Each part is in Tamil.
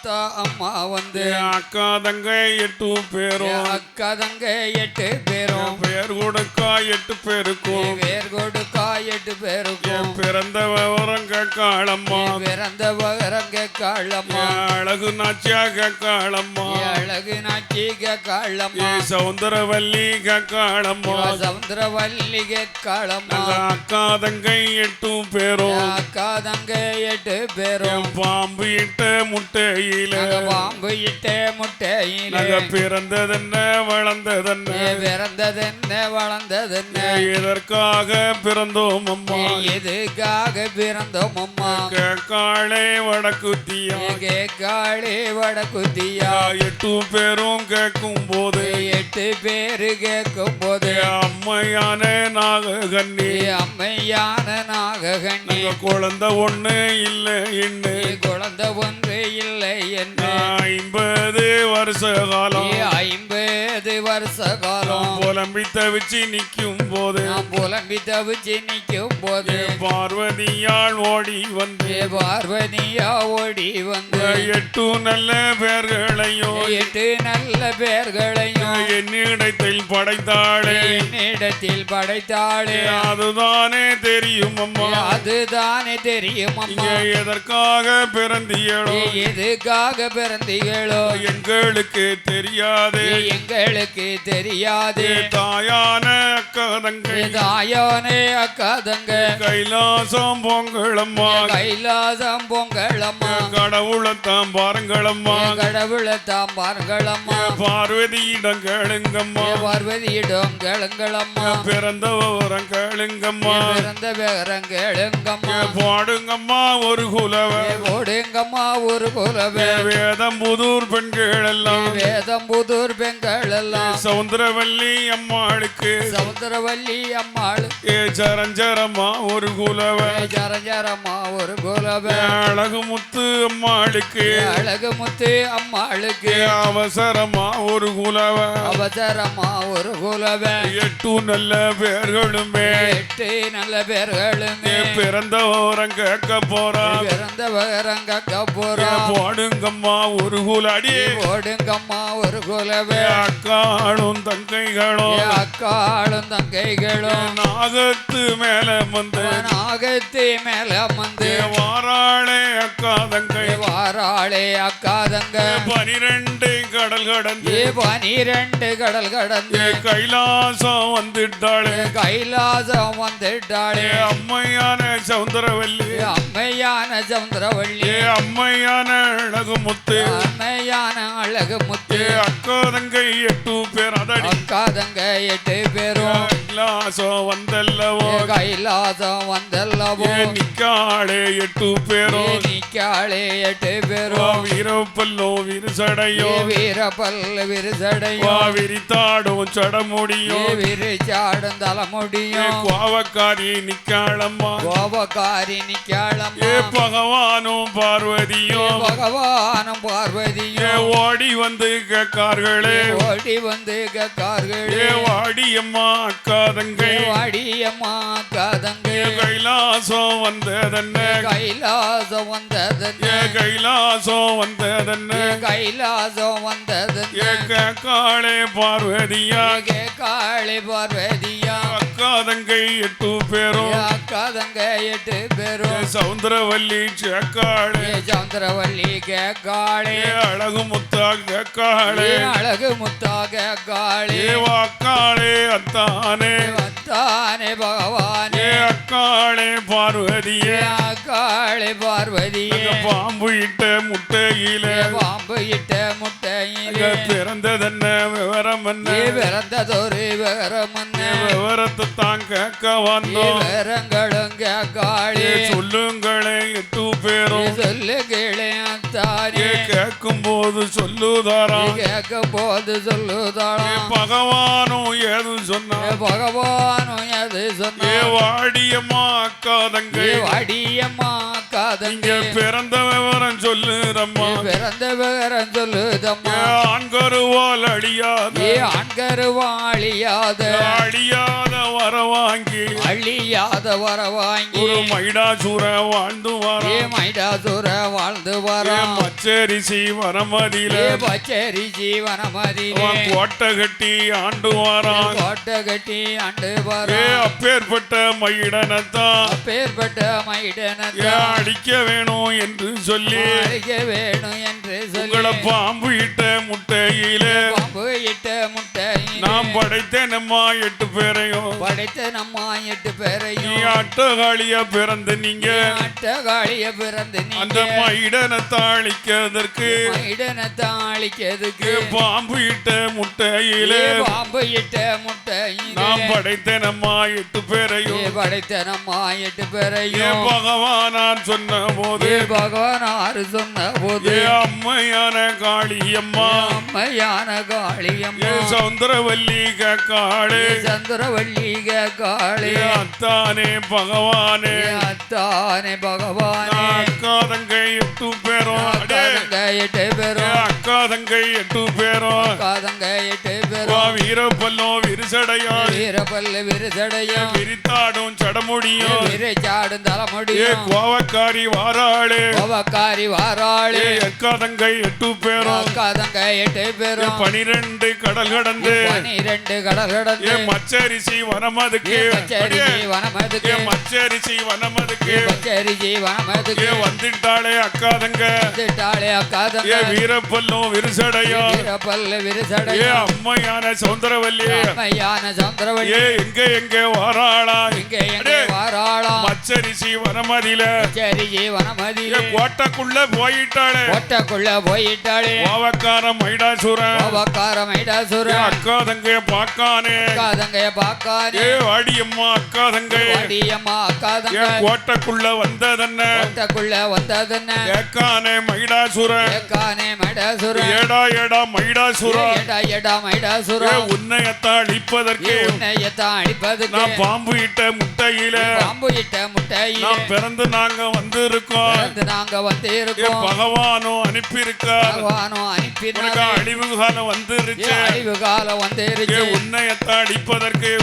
அத்தா அம்மா வந்து அக்கா தங்கை எட்டு பேரும். அக்கா தங்க எட்டு பேரும். பேர் கொடுக்கா எட்டு பேருக்கும். வேர் கொடுக்கா எட்டு பேருக்கும். பிறந்த விவரம் கேட்காளம்மா. பிறந்த பகரங்க காளம்மா அழகு நாச்சியா கேட்காளம்மா. அழகு நாச்சி காளம்மா சவுந்தரவல்லி கேட்காளம்மா. சமுத்திரவல்லி காளம்மா அந்த அக்கா தங்கை எட்டு பேரும். அக்கா தங்க எட்டு பேரும். பாம்பு இட்ட முட்டையில பாம்பு இட்ட முட்டையில பிறந்ததென்ன வளர்ந்ததென்ன? பிறந்ததென்ன வளர்ந்ததென்ன? எதற்காக பிறந்தோம் அம்மா? எதுக்காக பிறந்தோம் அம்மா? கேட்காளே வடக்குத்தியா? கேக்காளி வடக்குத்தியா? எட்டு பேரும் கேட்கும் போது எட்டு பேரு கேட்கும் போது. அம்மையான நாககன்னி. அம்மையான நாககண்ணி குழந்தை ஒண்ணு இல்லை இன்னு. குழந்தை ஒன்று இல்லை என்று ஐம்பது வருஷ காலம் ஐம்பது வருஷ காலம் புலம்பி தவிச்சு நிற்கும் போது புலம்பி தவிச்சு நிற்கும் போது பார்வதியால் ஓடி வந்து பார்வதியா ஓடி வந்து எட்டு நல்ல பேர்களையும் எட்டு நல்ல பேர்களையும் என்னிடத்தில் படைத்தாளே. என்னிடத்தில் படைத்தாளே. அதுதானே தெரியும் அம்மா. அதுதானே தெரியும் அம்மா. எதற்காக பிறந்தியளோ எதுக்காக பிறந்தீங்களோ எங்களுக்கு தெரியாது. எங்களுக்கு தெரியாது. தாயான அக்கா தங்கை தாயோனே அக்கா தங்க கைலாசம் பொங்கலம்மா. கைலாசம் பொங்கலம்மா. கடவுளத்தான் பாருங்களம்மா. கடவுளை தாம் பாருங்களம்மா. பார்வதியிடம் கேளுங்கம்மா. பார்வதியிடம் கேளுங்களம்மா. பிறந்த விவரம் கேளுங்கம்மா. பிறந்த வேறம் கேளுங்கம்மா. பாடுங்கம்மா ஒரு குலவ. ஓடுங்கம்மா ஒரு குலவே. வேதம் புதூர் பெண்கள் எல்லாம். வேதம் புதூர் பெண்கள் எல்லாம். சவுந்தரவல்லி அம்மாளுக்கு. சமுத்திரவல்லி அம்மாள் ஏ சரஞ்சரமா ஒரு குலவ. ஜரஞ்சரம்மா ஒரு குலவே. அழகு முத்து அம்மாளுக்கு. அழகு முத்து அம்மாளுக்கு. அவசரமா ஒரு குலவ. அவசரமா ஒரு குலவே. எட்டு நல்ல பேர்களுமே. எட்டு நல்ல பேர்களுமே. பிறந்த ஓரம் கேட்க போறா. பிறந்த வகரங்க ஏ போறோம் பாடுங்கம்மா ஒரு குலாடி ஓடுங்கம்மா ஒரு குலவே. அக்காளும் தங்கைகளும் அக்காளும் தங்கைகளும் நாகத்து மேல வந்து நாகத்தி மேல வந்து வாராளே அக்கா தங்கை. வாராளே அக்கா தங்க. பனிரெண்டு கடல் கடந்து. பனிரெண்டு கடல் கடந்து. கைலாசம் வந்துட்டாளே. கைலாசம் வந்துட்டாளே. அம்மையான சவுந்தரவல்லி. அம்மையான சந்திரவள்ளி ஏ அம்மையான அழகு முத்து அம்மையான அழகு முத்து அக்கா தங்கை எட்டு பேர் அதடி அக்கா தங்க எட்டு பேரும். கைலாசம் வந்தல்லவோ? கைலாசம் வந்தல்லவோ? நிக்காளே எட்டு பேரும். நிக்காளே எட்டு பேரும். வீரப்பல்லோ விரிசடையோ. வீரப்பல் விரிசடையும் வா விரித்தாடும் சடமுடியோ. விரிச்சாடும் தலைமுடியும் கோவக்காரி நிக்காளம்மா. கோபக்காரி நிக்காளம்மா. ஏ பகவானும் பார்வதியும். பகவானும் பார்வதியும். ஓடி வந்து கேட்கார்களே. ஓடி வந்து கக்கார்களே ஏ வாடியம்மா அக்கா தங்கை வாடியம்மா கதங்க. கைலாசம் வந்ததென்ன? கைலாசம் வந்ததன் ஏ கைலாசம் வந்ததென்ன? கைலாசம் வந்ததன் ஏ கேக்காளே பார்வதியா? காளி பார்வதியா? அக்கா தங்கை எட்டு பேரும். கதங்க எட்டு பேரும். சவுந்தரவல்லி சேக்காளே சந்திரவல்லி கேக்காளி. அழகு முத்தா கேக்காளே. அழகு முத்தாக காளி ஏ வாக்காளே அத்தானே. வந்தானே பகவானே. அக்காளே பார்வதியே. காளி பார்வதியே. பாம்பு இட்ட முட்டையில. பாம்பு இட்ட முட்டையிலே. பிறந்ததென்ன விவரம் என்ன? பிறந்ததொரு விவரமன்ன விவரத்தை தான் கேட்க வந்தோம். விவரங்களும் காளி ஏ சொல்லுங்களே எட்டு பேரும். சொல்லு ஏ கேட்கும் போது சொல்லுதாராம் கேட்கும் போது ஏ சொல்லுதாளாம் பகவானும் ஏது சொன்னா? பகவானும் எது ஏ சொன்ன வாடியம்மா அக்கா தங்கை வாடியம்மா காதங்க இங்க பிறந்த விவரம் சொல்லுறம்மா பிறந்த விவரம் சொல்லுதம்மா. ஆண்கருவால் அழியாத. ஏ ஆண்கரு வாழியாத அழியாத வர வாங்கி அழியாத வர வாங்கி ஒரு மைடாசூர வாழ்ந்து ஏ வரான் மைடாசுர வாழ்ந்து ஏ வரோம் மச்சரிசி வரமதியில. ஏ பச்சேரி ஜீவனமதியிலே அவன் கோட்டை கட்டி ஆண்டு வாரான். கோட்டை கட்டி ஆண்டு ஏ வரோம் அப்பேற்பட்ட மயிடனத்தான். அப்பேற்பட்ட ஏ மைடனத்தை அடிக்க வேணும் என்று சொல்லி. அழிக்க வேணும் என்று உங்களை சொல்லி பாம்பு இட்ட முட்டையில. பாம்பு இட்ட முட்டை நாம் படைத்தேனம்மா எட்டு பேரையும். படைத்த நம்ம எட்டு பேரையும் அட்டகாளியா பிறந்த நீங்க. அட்டகாளிய பிறந்து அந்த நீங்க மயிடனத்தை அழிக்கிறதற்கு மைடனத்தை அழிக்கிறதுக்கு. பாம்பு இட்ட முட்டையில. பாம்பு இட்ட முட்டை நாம் படைத்தேனம்மா எட்டு பேரையும் ஏ படைத்த நம்ம எட்டு பேரையும் பகவானான் சொன்ன போது. ஏ பகவான் ஆறு சொன்ன போது. அம்மையான காளியம்மா. அம்மையான காளியம்மா. சௌந்தரவல்லி காளே. ஏ சந்திரவல்லிக காளி அத்தானே பகவானே. அத்தானே பகவானே. அக்கா தங்கை எட்டு பேரும். அடே. காதங்க எட்டு பேரும். அக்கா தங்கை எட்டு பேரும். காதங்க எட்டு வா பேரும் வீரப்பல்லோ விரிசடையாள் வீரப்பல்லு விருதடையும் விரித்தாடும் சடமுடியும். விரைச்சாடும் ஏ தலைமுடியும் கோவக்காரி வாராளே. கோவக்காரி வாராளு. அக்கா தங்கை எட்டு பேரும். காதங்க எட்டு ஏ பேரும் பனிரெண்டு கடல் கடந்து. பனிரெண்டு கடல் கடந்து. மச்சரிசி வனமதுக்கு ஏ பச்சரிசி வனமதுக்கு. ஏ மச்சரிசி வனமதுக்கு. ஏ பச்சரிசி வனமதுக்கு. ஏ வந்துட்டாளே அக்கா தங்க வந்துட்டாளே ஏ அக்காதங்க வீரப்பல்லும் விரிசடையா வீரப்பல்லு ஏ விருதடையும் அம்மையான சௌந்தரவல்லி. அம்மையான சந்திரவள்ளி ஏ எங்க எங்க வாராளா. இங்க எங்க வாராளா. மச்சரிசி வனமதியில. பச்சரிசி ஏ வனமதியிலே கோட்டைக்குள்ள போயிட்டாளே. கோட்டைக்குள்ள போயிட்டாளே. கோவக்கார மைடாசுரன். கோவக்கார ஏ மைடாசுரன். அக்கா தங்கைய பாக்கானே அக்காதங்கைய பாக்கானே ஏ வாடியம்மா அக்கா தங்கை வாடியம்மா ஏ அக்காதங்க கோட்டைக்குள்ள வந்ததென்ன? கோட்டைக்குள்ள வந்ததுன்னு? ஏக்கானே மைடாசுரன். ஏக்கானே மைடாசுரன். ஏடா ஏடா மைடாசுரன் ஏடா ஏடா ஏ மைடாசுரன் உன்னையத்தான் அழிப்பதற்கு. உன்னையத்தான் அடிப்பதுக்கு நான் பாம்பு இட்ட முட்டையில. பாம்பு இட்ட முட்டையிலே. நான் பிறந்து நாங்க வந்து இருக்கோம் பிறந்து நாங்க வந்து ஏ இருக்கோம் பகவானும் அனுப்பியிருக்கார். பகவானும் அனுப்பினாரு. அழிவு காலம் வந்துருச்சு. ஏ அழிவு காலம் வந்து ஏ இருக்கு உன்னையத்தான் அழிப்பதற்கு.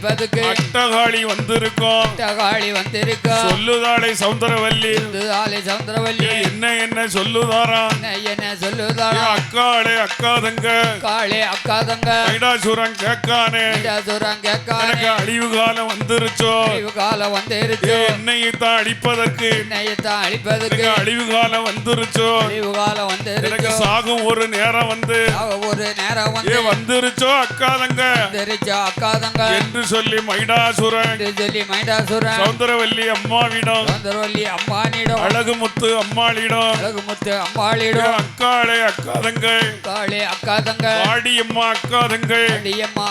அழிப்பதுக்கு அட்டகாளி வந்திருக்கோம். காளி வந்திருக்கா சொல்லுதாளை சௌந்தரவல்லி ஆலை சந்திரவல்லி என்ன என்ன சொல்லுதாரா? என்ன என்ன ஏ சொல்லுதாளா அக்காளே அக்கா தங்க காளே அக்காதங்க. மைடாசுரன் கேட்கானே. மைடாசுரன் கேட்கானே. அழிவு காலம் வந்துருச்சோ? அழிவு காலம் வந்து இருக்கு ஏ என்னையத்தான் அழிப்பதற்கு? உன்னையத்தான் அழிப்பதுக்கு எனக்கு அழிவு காலம் வந்துருச்சோ? அழிவு காலம் வந்து எனக்கு இருக்கு சாகும் ஒரு நேரம் வந்து. ஒரு நேரம் வந்து. வந்துருச்சோ அக்கா தங்க வந்துருச்சு அக்காதங்க? என்று சொல்லி மைடாசுரன். என்று சொல்லி மைடாசுரன். சௌந்தரவல்லி அம்மாவிடம். சந்திரவல்லி அம்மானிடம். அழகுமுத்து அம்மாளிடம். அழகுமுத்து அம்மாளிடம். அக்காளே அக்கா தங்கை காளே அக்காதங்க வாடியம்மா அக்கா தங்கை அடியம்மா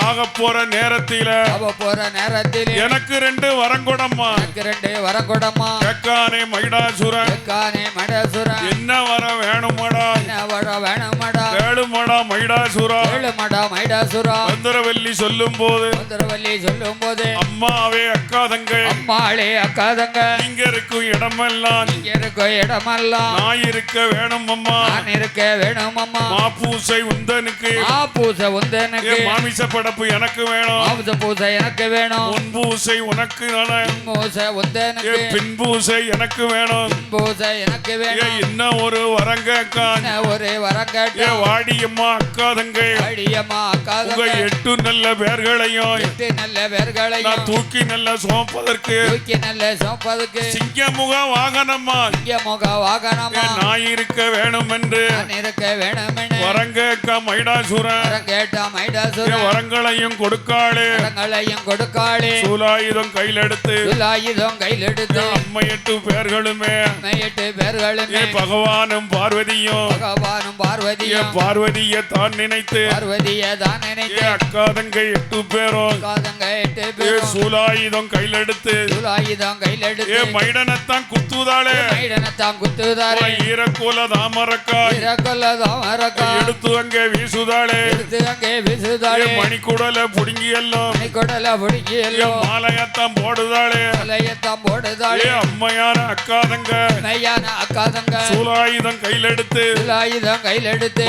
சாக போற நேரத்தில. அவ போற நேரத்தில். எனக்கு ரெண்டு வரங்கொடம்மா. எனக்கு ரெண்டு வரங்கொடமா கேக்கானே மைடாசுரன். கானே மடாசுரன். என்ன வர வேணுமடா. என்ன வர வேணுமடா. வேணுமடா மைடாசுரா. ஏழுமடா மைடாசுரா சந்திரவல்லி சொல்லும் போது சுந்தரவல்லி சொல்லும் போது அம்மாவே அக்கா தங்கை அம்மாளே அக்காதங்க இங்க இருக்கும் இடமெல்லாம் இங்க இருக்க இடமெல்லாம். நான் இருக்க வேணும் அம்மா. நான் இருக்க வேணும் அம்மா. மாப்பூசை உந்தனுக்கு. பூசை எனக்கு ஏ மாமிச படப்பு எனக்கு வேணும். மாவுச பூசை எனக்கு வேணும். முன்பூசை உனக்கு நானே பூசை வந்து ஏ எனக்கு பின்பூசை எனக்கு வேணும். பூசை எனக்கு வேணும். என்ன ஒரு என்ன ஒரு கேட்ட வாடியம்மா அக்கா தங்கை அடியம்மா உங்க எட்டு நல்ல பேர்களையும் எட்டு நல்ல பேர்களையும் நான் தூக்கி நல்ல சுமப்பதற்கு தூக்கி நல்ல சோப்பதுக்கு சிங்கமுக வாகனம்மா இங்க முக வாகனமா நாய் இருக்க வேணும் என்று நான் இருக்க வேணுமென வரங்கக்கா மைடாசுரன். கேட்டா மைடாசுரன். வரங்களையும் கொடுக்காளே. வரங்களையும் கொடுக்காளே. சூலாயுதம் கையில் எடுத்து. துலாயுதம் கையில் எடுத்து. அம்மை எட்டு பேர்களுமே. எட்டு ஏ பேர்களுமே பகவானும் பார்வதியும். பகவானும் பார்வதியும். பார்வதிய தான் நினைத்து. பார்வதிய தான் ஏ நினைத்து அக்கா தங்கை எட்டு பேரும். காதங்க எட்டு ஏ பேரும். சூலாயுதம் கையில் எடுத்து துலாயுதம் கையில் ஏ எடுத்து மைடனத்தான் குத்துதாளே மைடனத்தாம் குத்துதாரே ஈரக்கூல தாமரக்காய். இறக்கொல்லதாம் இறக்கா எடுத்து அங்கே வீசுதாளே. எடுத்து அங்கே வீசுதாளே. ஏ மணிக்குடல புடுங்கி எல்லாம் மணிக்கொடல பிடிக்கி ஏ எல்லாம் மாலையத்தான் போடுதாளே. மலையத்தான் ஏ போடுதாளே அம்மையான அக்காதங்க. மெய்யான அக்காதங்க. சூலாயுதம் கையில் எடுத்து ஆயுதம் கையில் எடுத்து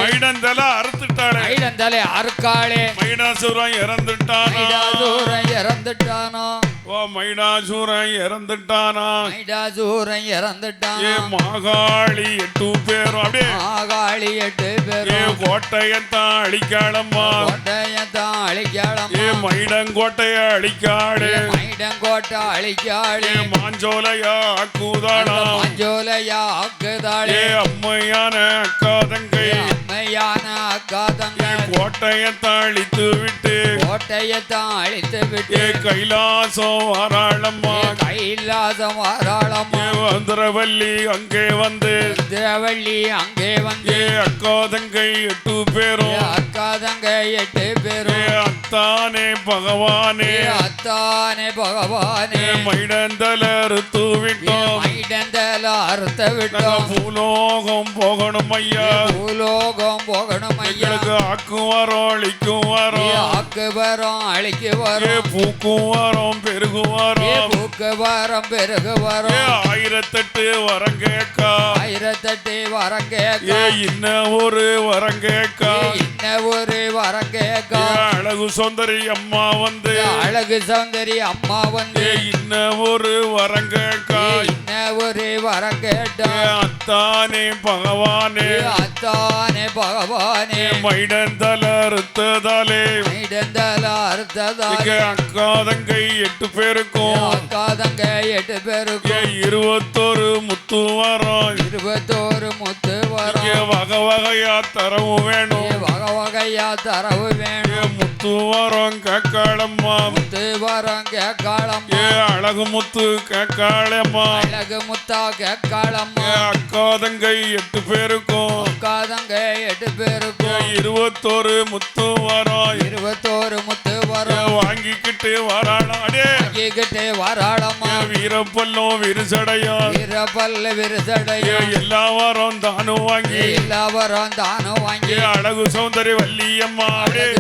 அறுத்துட்டாளே. மைடந்தாலே அறுக்காளே மைடாசுரம் இறந்துட்டானா? மைடாசூரன் இறந்துட்டானோ? ஓ மைடாசுரம் இறந்துட்டானா? மைடாசூரன் இறந்துட்டான்? ஏ மாகாளி எட்டு பேரும் அப்படியே. ஆகாளி எட்டு ஏ பேரும். கோட்டையத்தான் அழிக்காளம்மா. கோட்டையத்தான் ஏ அழிக்காளம்மா மைடங்கோட்டைய அழிக்காடு மைடங்கோட்டை அழிக்காளே. ஏ மாஞ்சோலையா ஆக்குதாளாம் மஞ்சோலையா ஆக்குதாளே. ஏ அம்மையான அக்காதங்கை. அம்மையான அக்காதங்க. கோட்டையத்தான் அழித்து விட்டு கோட்டையத்தான் அழித்து விட்டு கைலாசம் வாராளம்மா கைலாசம் வாராளம்மா வந்திரவல்லி அங்கே வந்து. திரவள்ளி அங்கே வந்து. ஏ அக்காதங்கை எட்டு பேரும். அக்காதங்க எட்டு ஏ பேரும் அத்தானே பகவானே. அத்தானே பகவானே. மைடந்தல அறுத்து விட்டோம். மைடந்தல அறுத்த விட்டோம். பூலோகம் போகணும் ஐயா. பூலோகம் போகணும் ஐயா. ஆக்கும் வரோம் அழிக்கும் வரோம். ஆக்கு வரோம் அழிக்கு வரோம். பூக்கும் வரோம் பெருகும் ஏ வரோம் பூக்கு வரம் பெருகு வரோம். ஆயிரத்தெட்டு வரம் கேக்கா ஆயிரத்தெட்டு வரம் கேட்க. இன்ன ஒரு வரம் கேக்கா என்ன ஒரு வரம் கேட்க. அழகு சுந்தரி அம்மா வந்து. அழகு சௌந்தரி அம்மா வந்து. இன்ன ஒரு வரம் கேக்கா என்ன ஒரு வரம் கேட்டா. அத்தானே பகவானே. அத்தானே பகவானே. மைடந்தல அறுத்ததாலே மைடந்தல அறுத்ததாலே அக்காதங்கை எட்டு பேருக்கும். அக்காதங்க எட்டு பேருக்கும். இருபத்தொரு முத்து வரம் இருபத்தோரு முத்து வரம் வகை வகையா தரவும் வேணும். வகை வகையா தரவு வேணும். முத்து வரம் கேக்காளம்மா முத்து வரம் கேட்காளம்மா. ஏ அழகு முத்து கேக்காளம்மா அழகு முத்தா கேட்காளம்மா. ஏ அக்காதங்கை எட்டு பேருக்கும். அக்காதங்க எட்டு பேருக்கும். இருபத்தொரு முத்து வரம் இருபத்தோரு முத்து ஏ வரம் வாங்கிக்கிட்டு வராளாம் அடே வாங்கிக்கிட்டு வாராளம்மா. ஏ வீரப்பல்லும் விரிசடையும் வீரப்பல்ல ஏ விரிசடையும் எல்லா வாரம் தானும் வாங்கி. எல்லா வரம் தானும் வாங்கி. அழகு சௌந்தரி வள்ளியம்மா.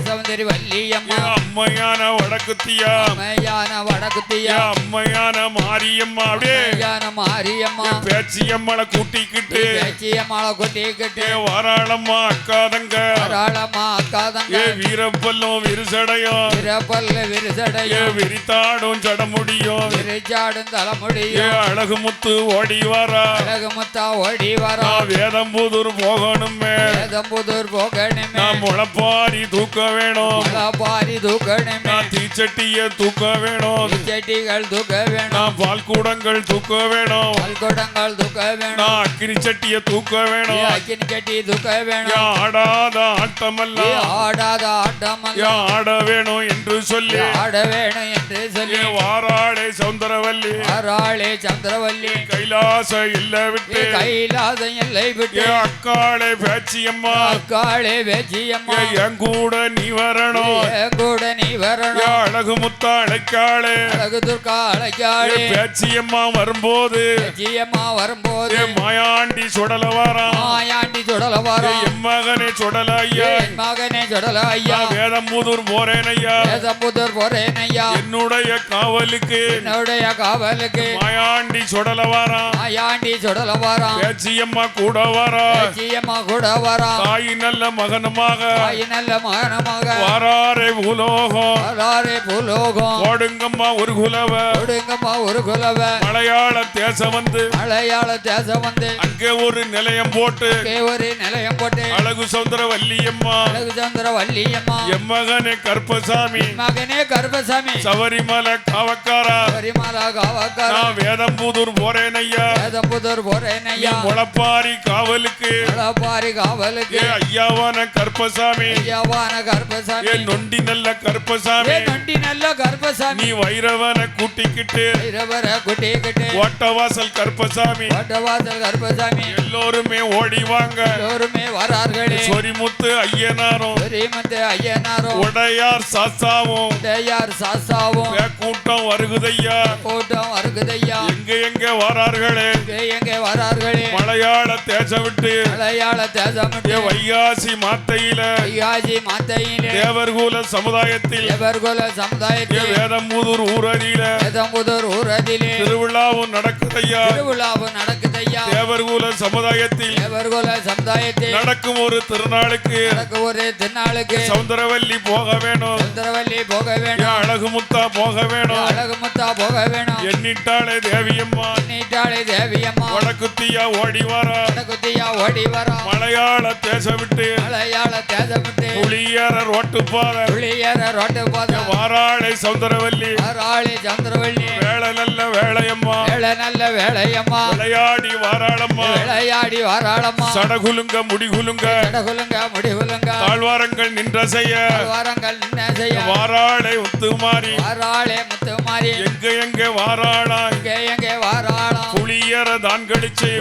சௌந்தரி வள்ளியம்மா. அம்மையான வடக்குத்தியா. அம்மையான ஏ வடகுத்தியா அம்மையான மாரியம்மா. அம்மையான மாரியம்மா. பேச்சியம்மளை கூட்டிக்கிட்டு. பேச்சியம்மாளை கொட்டிக்கிட்டு. வாராளம்மா அக்காதங்க. தாராளமா அக்காதங்க. வீரப்பல்லும் விரிசடையும் வீரப்பல்ல ஏ விரிசடையும் விரித்தாடும் ஜடமுடியும். விரிச்சாடும் ஏ தலைமுடியும் அழகு முத்து ஓடி வாரா அழகு முத்தா ஓடி வரா வேதம்புதூர் போகணுமே. வேதம்புதூர் போகணுமே முளைப்பாரி தூக்க வேணும். பாரி தூக்கணுமே தீச்சட்டிய தூக்க வேணும். செட்டிகள் தூக்க வேணும். நான் பால் கூடங்கள் தூக்க வேணும். பல்கொடங்கள் தூக்க வேணும். அக்கினி சட்டிய தூக்க வேணும். அக்கினி கட்டி தூக்க வேணும். ஆடாத ஆட்டமல்ல. ஆடாத ஆட்டமல்ல. ஆட வேணும். என்று சொல்லி ஆட வேணும் என்று சொல்லி வாராளே சௌந்தரவல்லி ஆராளே சந்திரவல்லி கைலாச இல்ல விட்டு ஏ கைலாசம் எல்லை விட்டு அக்காளே பேச்சியம்மா அக்காளே வேச்சியம்மா ஏ என் கூட நீ வரணும் என் கூட நீ வரணும் அழகு முத்தா அழைக்காளே அழகு துர்கா அழைக்காளே பேச்சியம்மா வரும்போது. வேச்சியம்மா வரும்போது. மாயாண்டி சுடல வாரான் மாயாண்டி சுடல ஏ வரும் என் மகனே சுடல ஐயா என் மகனே சுடல ஐயா வேதம்புதூர் போறேன் ஐயா வேதம்புதூர் போறேன் ஐயா என்னுடைய காவலுக்கு. என்னுடைய காவலுக்கு. மாயாண்டி சுடல வாரான் மாயாண்டி சுடல வரான் பேச்சியம்மா கூட வரா வேச்சியம்மா கூட வரான் தாய் நல்ல மகனுமாக. தாய் நல்ல மகனமாக. வாராரே பூலோகம். ஓடுங்கம்மா ஒரு குலவ. கொடுங்கம்மா ஒரு குலவ. மலையாள தேசம் வந்து. மலையாள தேசம் வந்து. அங்கே ஒரு நிலையம் போட்டு. அங்கே ஒரு நிலையம் போட்டு. அழகு சௌந்தர வள்ளியம்மா. அழகு சந்திர வள்ளியம்மா. என் மகனே கருப்பசாமி. மகனே கருப்பசாமி. சபரிமலை காவக்காரா. பரிமலா காவக்கார. நான் வேதம்பூதூர் போறேன் ஐயா. வேதம்புதூர் போறேன் ஐயா. முளப்பாரி காவலுக்கு. பாரி காவலுக்கு. ஐயாவான கருப்பசாமி. ஐயாவான கருப்பசாமி. ஏ நொண்டி நல்ல கருப்பசாமி. ஏ நொண்டி நல்ல கருப்பசாமி. நீ வைரவனை கூட்டிக்கிட்டு இரவர குட்டிக்கிட்டு ஓட்டவாசல் கருப்பசாமி. ஓட்டவாசல் கருப்பசாமி. எல்லோருமே ஓடி வாங்க. எல்லோருமே வரார்களே. சொரிமுத்து ஐயனாரும் ஸ்ரீமந்த ஐயனாரும். உடையார் சாஸ்தாவும் உடையார் வே கூட்டம் வருகுதையா? கூட்டம் வருகுதையா? எங்க எங்க வரார்களே? எங்கே எங்கே வரார்களே? மலையாள தேச விட்டு மலையாள தேசமிட்டு. ஏ வைகாசி மாத்தையில. ஐயாஜி மாத்தையிலே. தேவர்கூல சமுதாயத்தில் தேவர்குல ஏ சமுதாயத்தில் வேதம்புதூர் ஊரடியில வேதம்புதூர் ஊரதிலே திருவிழாவும் நடக்குதையா? திருவிழாவும் நடக்குதையா தேவர்கூல சமுதாயத்தில் தேவர்குல சமுதாயத்தில் நடக்கும் ஒரு திருநாளுக்கு நடக்க ஒரு திருநாளுக்கு சவுந்தரவல்லி போக வேணும். சுந்தரவல்லி போக வேணும். அழகு முத்தா போக வேணும். அழகு முத்தா போக வேணும். எண்ணிட்டாளே தேவியம்மா. நீட்டாளே தேவியம்மா. வடக்குத்தியா ஓடி வாரா. குத்தியா ஓடி வரா. மலையாள தேச விட்டு மலையாள தேசமிட்டு. புளியர ரோட்டு பாத. புள்ளியர ரோட்டு போதும் வாராளை சவுந்தரவல்லி. ஆறாளி சந்திரவள்ளி வேலை நல்ல வேலையம்மா. வேலை நல்ல வேலையம்மா. விளையாடி வாராளம்மா. விளையாடி வாராளம்மா. சடகுலுங்க முடிகுலுங்க. கடகுலுங்க முடிகுலுங்க. தாழ்வாரங்கள் நின்ற செய்ய வாரங்கள் நின்ன செய்ய வாராளை முத்துமாரி வாராளே முத்துமாரி எங்க எங்க வாராளா எங்கே எங்கே வாராளம். புளியர தான் கழிச்சு